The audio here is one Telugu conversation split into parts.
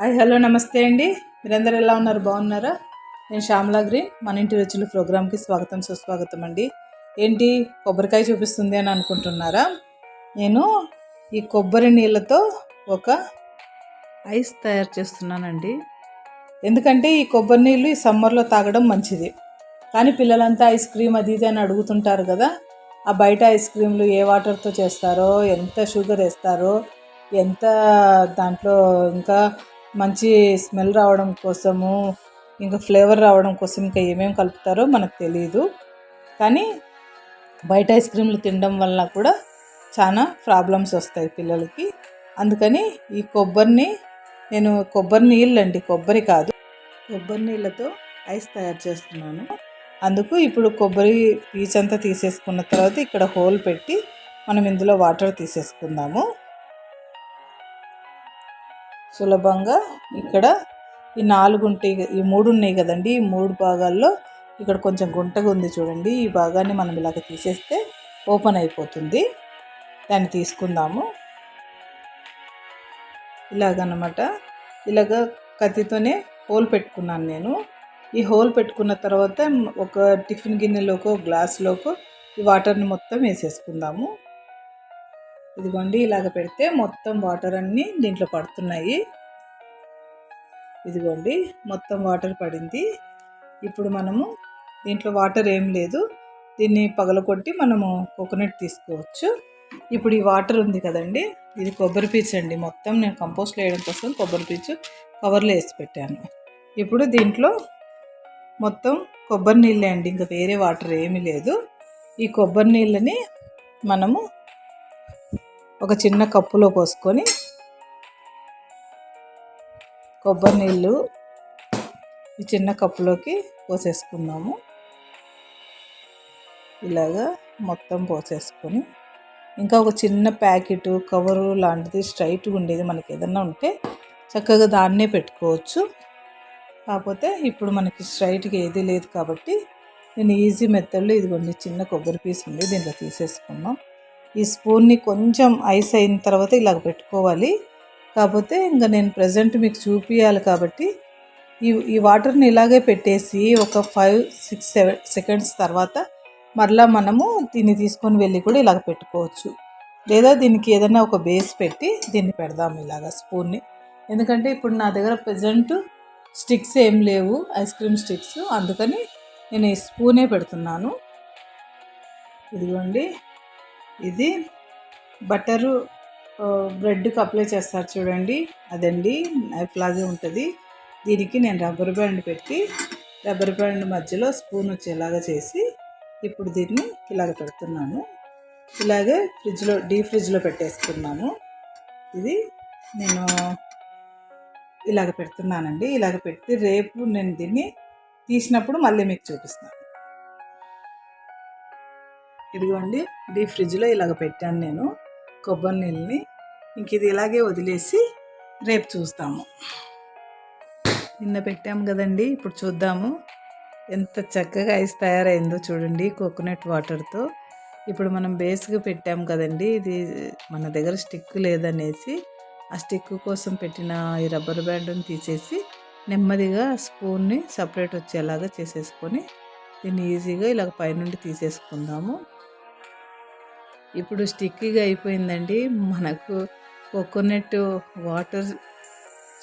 హాయ్ హలో నమస్తే అండి. మీరందరూ ఎలా ఉన్నారు? బాగున్నారా? నేను శ్యామలా గ్రీన్. మన ఇంటి రుచులు ప్రోగ్రామ్కి స్వాగతం సుస్వాగతం అండి. ఏంటి? కొబ్బరికాయ చూపిస్తుంది అని అనుకుంటున్నారా? నేను ఈ కొబ్బరి నీళ్ళతో ఒక ఐస్ తయారు చేస్తున్నానండి. ఎందుకంటే ఈ కొబ్బరి నీళ్ళు ఈ సమ్మర్లో తాగడం మంచిది. కానీ పిల్లలంతా ఐస్ క్రీమ్ అది ఇది అని అడుగుతుంటారు కదా. ఆ బయట ఐస్ క్రీమ్లు ఏ వాటర్తో చేస్తారో ఎంత షుగర్ వేస్తారో ఎంత దాంట్లో ఇంకా మంచి స్మెల్ రావడం కోసము ఇంకా ఫ్లేవర్ రావడం కోసం ఇంకా ఏమేమి కలుపుతారో మనకు తెలియదు కానీ బయట ఐస్ క్రీమ్లు తినడం వల్ల కూడా చాలా ప్రాబ్లమ్స్ వస్తాయి పిల్లలకి. అందుకని ఈ కొబ్బరిని నేను కొబ్బరి నీళ్ళు అండి కొబ్బరి కాదు కొబ్బరి నీళ్ళతో ఐస్ తయారు చేస్తున్నాను. అందుకు ఇప్పుడు కొబ్బరి పీచ్ అంతా తీసేసుకున్న తర్వాత ఇక్కడ హోల్ పెట్టి మనం ఇందులో వాటర్ తీసేసుకుందాము. సులభంగా ఇక్కడ ఈ నాలుగు ఉంటాయి ఈ మూడు ఉన్నాయి కదండి ఈ మూడు భాగాల్లో ఇక్కడ కొంచెం గుంటగా ఉంది చూడండి. ఈ భాగాన్ని మనం ఇలాగ తీసేస్తే ఓపెన్ అయిపోతుంది. దాన్ని తీసుకుందాము. ఇలాగనమాట. ఇలాగ కత్తితోనే హోల్ పెట్టుకున్నాను నేను. ఈ హోల్ పెట్టుకున్న తర్వాత ఒక టిఫిన్ గిన్నెలోకో గ్లాస్లోకో ఈ వాటర్ని మొత్తం వేసేసుకుందాము. ఇదిగోండి ఇలాగ పెడితే మొత్తం వాటర్ అన్నీ దీంట్లో పడుతున్నాయి. ఇదిగోండి మొత్తం వాటర్ పడింది. ఇప్పుడు మనము దీంట్లో వాటర్ ఏం లేదు. దీన్ని పగలకొట్టి మనము కోకోనట్ తీసుకోవచ్చు. ఇప్పుడు ఈ వాటర్ ఉంది కదండి ఇది కొబ్బరి పీచు అండి. మొత్తం నేను కంపోస్ట్లో వేయడం కోసం కొబ్బరి పీచు కవర్లో వేసి పెట్టాను. ఇప్పుడు దీంట్లో మొత్తం కొబ్బరి నీళ్ళే అండి ఇంకా వేరే వాటర్ ఏమీ లేదు. ఈ కొబ్బరి నీళ్ళని మనము ఒక చిన్న కప్పులో పోసుకొని కొబ్బరి నీళ్ళు ఈ చిన్న కప్పులోకి పోసేసుకున్నాము ఇలాగా మొత్తం పోసేసుకొని ఇంకా ఒక చిన్న ప్యాకెట్ కవరు లాంటిది స్ట్రైట్గా ఉండేది మనకి ఏదన్నా ఉంటే చక్కగా దాన్నే పెట్టుకోవచ్చు. కాకపోతే ఇప్పుడు మనకి స్ట్రైట్గా ఏది లేదు కాబట్టి నేను ఈజీ మెథడ్లో ఇదిగోండి చిన్న కొబ్బరి పీస్ ఉంది దీంట్లో తీసేసుకున్నాం ఈ స్పూన్ని కొంచెం ఐస్ అయిన తర్వాత ఇలాగ పెట్టుకోవాలి. కాకపోతే ఇంకా నేను ప్రజెంట్ మీకు చూపించాలి కాబట్టి ఈ ఈ వాటర్ని ఇలాగే పెట్టేసి ఒక ఫైవ్ సిక్స్ సెవెన్ సెకండ్స్ తర్వాత మరలా మనము దీన్ని తీసుకొని వెళ్ళి కూడా ఇలాగ పెట్టుకోవచ్చు. లేదా దీనికి ఏదైనా ఒక బేస్ పెట్టి దీన్ని పెడదాం ఇలాగ స్పూన్ని. ఎందుకంటే ఇప్పుడు నా దగ్గర ప్రజెంట్ స్టిక్స్ ఏం లేవు ఐస్ క్రీమ్ స్టిక్స్. అందుకని నేను ఈ స్పూనే పెడుతున్నాను. ఇదిగోండి. ఇది బటరు బ్రెడ్కి అప్లై చేస్తారు చూడండి. అదండి నైఫ్ లాగే ఉంటుంది. దీనికి నేను రబ్బర్ బ్యాండ్ పెట్టి రబ్బర్ బ్యాండ్ మధ్యలో స్పూన్ వచ్చేలాగా చేసి ఇప్పుడు దీన్ని ఇలాగ పెడుతున్నాను. ఇలాగే ఫ్రిడ్జ్లో డీప్ ఫ్రిడ్జ్లో పెట్టేసుకున్నాను. ఇది నేను ఇలాగ పెడుతున్నానండి. ఇలాగ పెట్టి రేపు నేను దీన్ని తీసినప్పుడు మళ్ళీ మీకు చూపిస్తాను. ఇదిగోండి ఇది ఫ్రిడ్జ్లో ఇలాగ పెట్టాను నేను కొబ్బరి నీళ్ళని. ఇంక ఇది ఇలాగే వదిలేసి రేపు చూస్తాము. నిన్న పెట్టాము కదండి ఇప్పుడు చూద్దాము. ఎంత చక్కగా ఐస్ తయారైందో చూడండి కోకోనట్ వాటర్తో. ఇప్పుడు మనం బేస్గా పెట్టాము కదండి ఇది మన దగ్గర స్టిక్ లేదనేసి ఆ స్టిక్ కోసం పెట్టిన ఈ రబ్బర్ బ్యాండ్ని తీసేసి నెమ్మదిగా స్పూన్ని సపరేట్ వచ్చేలాగా చేసేసుకొని దీన్ని ఈజీగా ఇలాగ పైనుండి తీసేసుకుందాము. ఇప్పుడు స్టిక్కీగా అయిపోయిందండి. మనకు కోకోనట్ వాటర్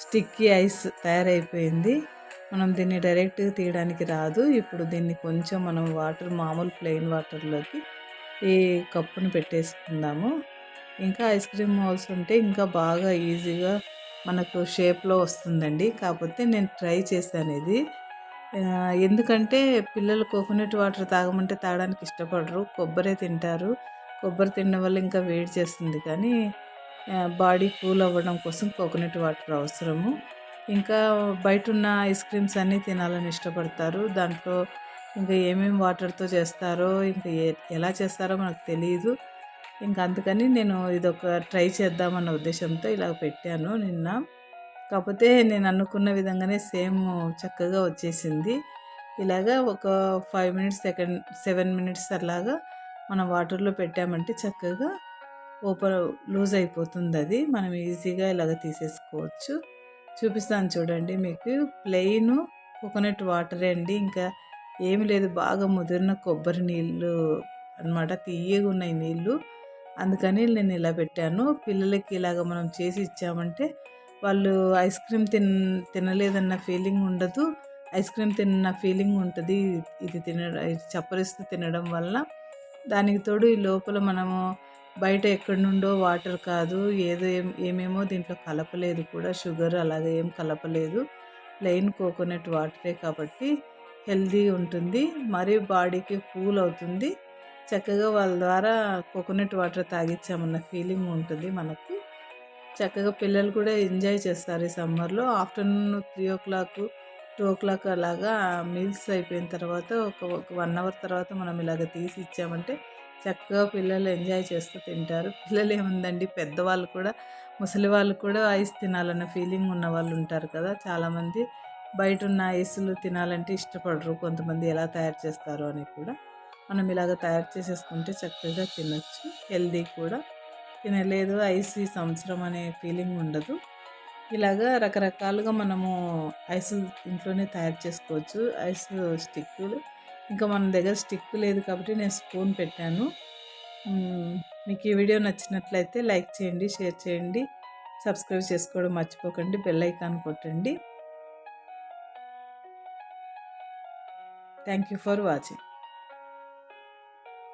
స్టిక్కీ ఐస్ తయారైపోయింది. మనం దీన్ని డైరెక్ట్గా తీయడానికి రాదు. ఇప్పుడు దీన్ని కొంచెం మనం వాటర్ మామూలు ప్లెయిన్ వాటర్లోకి ఈ కప్పును పెట్టేసుకుందాము. ఇంకా ఐస్ క్రీమ్ మోల్స్ ఉంటే ఇంకా బాగా ఈజీగా మనకు షేప్లో వస్తుందండి. కాకపోతే నేను ట్రై చేశాను ఇది. ఎందుకంటే పిల్లలు కోకోనట్ వాటర్ తాగమంటే తాగడానికి ఇష్టపడరు కొబ్బరే తింటారు. కొబ్బరి తినడం వల్ల ఇంకా వేడి చేస్తుంది. కానీ బాడీ కూల్ అవ్వడం కోసం కోకోనట్ వాటర్ అవసరము. ఇంకా బయట ఉన్న ఐస్ క్రీమ్స్ అన్నీ తినాలని ఇష్టపడతారు. దాంట్లో ఇంకా ఏమేమి వాటర్తో చేస్తారో ఇంకా ఎలా చేస్తారో మనకు తెలియదు ఇంకా అందుకని నేను ఇది ఒక ట్రై చేద్దామన్న ఉద్దేశంతో ఇలా పెట్టాను నిన్న. కాకపోతే నేను అనుకున్న విధంగానే సేమ్ చక్కగా వచ్చేసింది. ఇలాగా ఒక five minutes second seven minutes అలాగా మనం వాటర్లో పెట్టామంటే చక్కగా ఓపెన్ లూజ్ అయిపోతుంది అది మనం ఈజీగా ఇలాగ తీసేసుకోవచ్చు. చూపిస్తాను చూడండి మీకు. ప్లెయిన్ కోకోనట్ వాటరే అండి. ఇంకా ఏమి లేదు బాగా ముదిరిన కొబ్బరి నీళ్ళు అన్నమాట. తీయగా ఉన్నాయి నీళ్ళు. అందుకని నేను ఇలా పెట్టాను. పిల్లలకి ఇలాగ మనం చేసి ఇచ్చామంటే వాళ్ళు ఐస్ క్రీమ్ తిన్ తినలేదన్న ఫీలింగ్ ఉండదు. ఐస్ క్రీమ్ తిన్న ఫీలింగ్ ఉంటుంది. ఇది తినడం చప్పరిస్తూ తినడం వల్ల దానికి తోడు ఈ లోపల మనము బయట ఎక్కడి నుండో వాటర్ కాదు ఏదో ఏం ఏమేమో దీంట్లో కలపలేదు కూడా షుగర్ అలాగే ఏం కలపలేదు. ప్లెయిన్ కోకోనట్ వాటరే కాబట్టి హెల్దీ ఉంటుంది మరీ బాడీకి కూల్ అవుతుంది. చక్కగా వాళ్ళ ద్వారా కోకోనట్ వాటర్ తాగించామన్న ఫీలింగ్ ఉంటుంది మనకు. చక్కగా పిల్లలు కూడా ఎంజాయ్ చేస్తారు ఈ సమ్మర్లో. Afternoon three o'clock two o'clock అలాగా మీల్స్ అయిపోయిన తర్వాత ఒక ఒక వన్ అవర్ తర్వాత మనం ఇలాగ తీసి ఇచ్చామంటే చక్కగా పిల్లలు ఎంజాయ్ చేస్తూ తింటారు. పిల్లలు ఏముందండి? పెద్దవాళ్ళు కూడా ముసలి వాళ్ళు కూడా ఐస్ తినాలన్న ఫీలింగ్ ఉన్న వాళ్ళు ఉంటారు కదా! చాలామంది బయట ఉన్న ఐస్లు తినాలంటే ఇష్టపడరు. కొంతమంది ఎలా తయారు చేస్తారు అని కూడా మనం ఇలాగ తయారు చేసేసుకుంటే చక్కగా తినచ్చు. హెల్దీ కూడా. తినలేదు ఐస్ ఈ సంవత్సరం అనే ఫీలింగ్ ఉండదు. ఇలాగా రకరకాలుగా మనము ఐస్ ఇంట్లోనే తయారు చేసుకోవచ్చు. ఐస్ స్టిక్కులు ఇంకా మన దగ్గర స్టిక్ లేదు కాబట్టి నేను స్పూన్ పెట్టాను. మీకు ఈ వీడియో నచ్చినట్లయితే లైక్ చేయండి షేర్ చేయండి. సబ్స్క్రైబ్ చేసుకోవడం మర్చిపోకండి. బెల్ ఐకాన్ కొట్టండి. Thank you for watching.